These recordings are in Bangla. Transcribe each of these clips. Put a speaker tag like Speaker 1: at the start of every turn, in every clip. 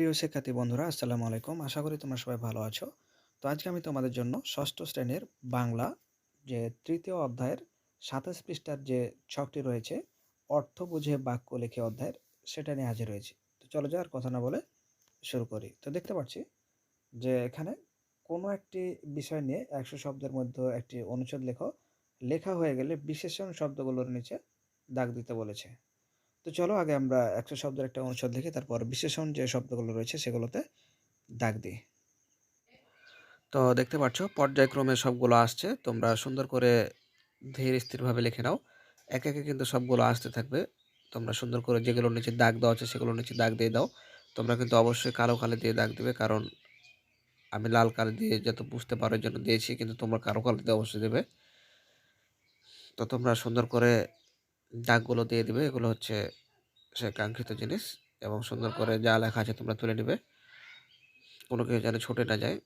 Speaker 1: প্রিয় শিক্ষার্থী বন্ধুরা, আসসালামু আলাইকুম। আশা করি তোমরা সবাই ভালো আছো। তো আজকে আমি তোমাদের জন্য ষষ্ঠ শ্রেণির বাংলা যে তৃতীয় অধ্যায়ের সাতাশ পৃষ্ঠার যে ছকটি রয়েছে, অর্থ বুঝে বাক্য লিখে অধ্যায়ের, সেটা নিয়ে হাজির হয়েছি। তো চলো যাওয়ার কথা না বলে শুরু করি। তো দেখতে পাচ্ছি যে এখানে কোনো একটি বিষয় নিয়ে একশো শব্দের মধ্যে একটি অনুচ্ছেদ লেখো। লেখা হয়ে গেলে বিশেষণ শব্দগুলোর নিচে দাগ দিতে বলেছে। তো চলো আগে আমরা একশো শব্দের একটা অনুচ্ছেদ লিখি, তারপর বিশেষণ যে শব্দগুলো রয়েছে সেগুলোতে দাগ দিই। তো দেখতে পাচ্ছ, পর্যায়ক্রমে সবগুলো আসছে, তোমরা সুন্দর করে ধীর স্থিরভাবে লিখে নাও। একে একে কিন্তু সবগুলো আসতে থাকবে, তোমরা সুন্দর করে যেগুলোর নিচে দাগ দেওয়া আছে সেগুলোর নিচে দাগ দিয়ে দাও। তোমরা কিন্তু অবশ্যই কালো কালি দিয়ে দাগ দেবে, কারণ আমি লাল কালি দিয়ে যত বুঝতে পারো এর জন্য দিয়েছি, কিন্তু তোমরা কালো কালি দিয়ে অবশ্যই দেবে। তো তোমরা সুন্দর করে দাগগুলো দিয়ে দিবে। এগুলো হচ্ছে সে কাঙ্ক্ষিত জিনিস এবং সুন্দর করে যা লেখা আছে তোমরা তুলে নেবে। কোনো কিছু যেন ছুটে না যায়।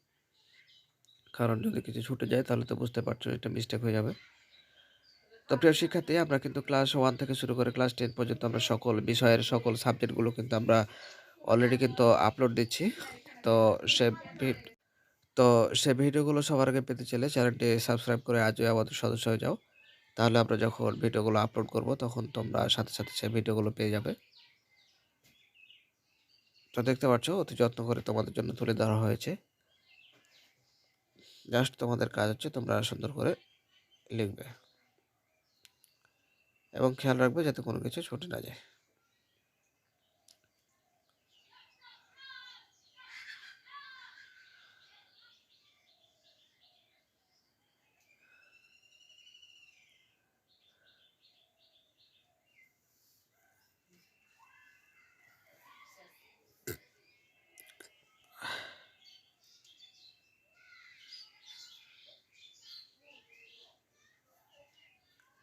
Speaker 1: কারণ যদি কিছু ছুটে যায় তাহলে তো বুঝতে পারছ এটা মিস্টেক হয়ে যাবে। তো প্রিয় শিক্ষার্থী, আমরা কিন্তু ক্লাস ওয়ান থেকে শুরু করে ক্লাস টেন পর্যন্ত আমরা সকল বিষয়ের সকল সাবজেক্টগুলো কিন্তু আমরা অলরেডি কিন্তু আপলোড দিচ্ছি। তো সে তো সে ভিডিওগুলো সবার আগে পেতে চাইলে চ্যানেলটি সাবস্ক্রাইব করে আজই আমাদের সদস্য হয়ে যাও। তাহলে আমরা যখন ভিডিওগুলো আপলোড করব, তখন তোমরা সাথে সাথে সেই ভিডিওগুলো পেয়ে যাবে। তো দেখতে পাচ্ছ, অতি যত্ন করে তোমাদের জন্য তুলে ধরা হয়েছে। জাস্ট তোমাদের কাজ হচ্ছে তোমরা সুন্দর করে লিখবে। এবং খেয়াল রাখবে যাতে কোনো কিছু ছুটে না যায়।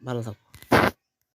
Speaker 1: ভালো থাকো।